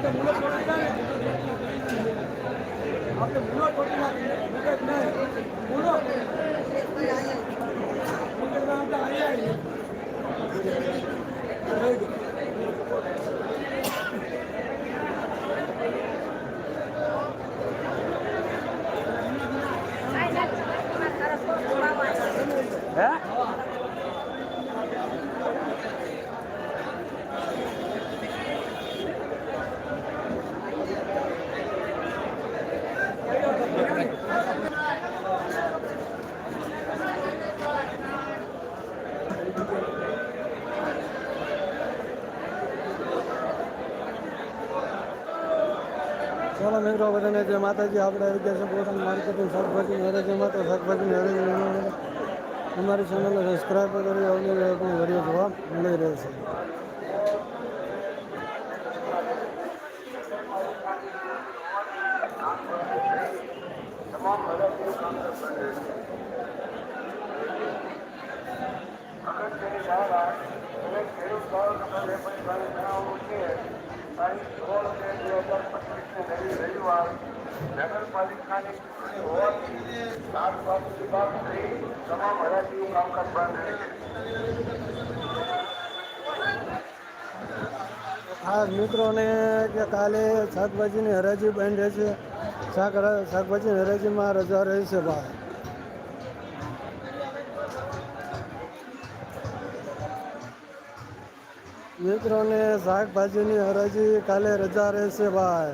આપણે ચાલો મિત્રો, બધાને જે માતાજી. આપણે આવી છે પોતાનું માર્કેટિંગ શાકભાજી હરેજીમાં માતા શાકભાજી હરેજી અમારી ચેનલને સબસ્ક્રાઈબ કરી અવની વીડિયો જોવા મળી રહ્યો છે. અગર તેની દરેક ખેડૂત ભાવ નંબર બે પરિવારે જણાવવું છે. ખાસ મિત્રોને કે કાલે શાકભાજીની હરાજી બંધ રહેશે. શાક શાકભાજીની હરાજીમાં રજા રહેશે ભાઈ મિત્રોને શાકભાજીની હરાજી કાલે રજા રહેશે ભાઈ.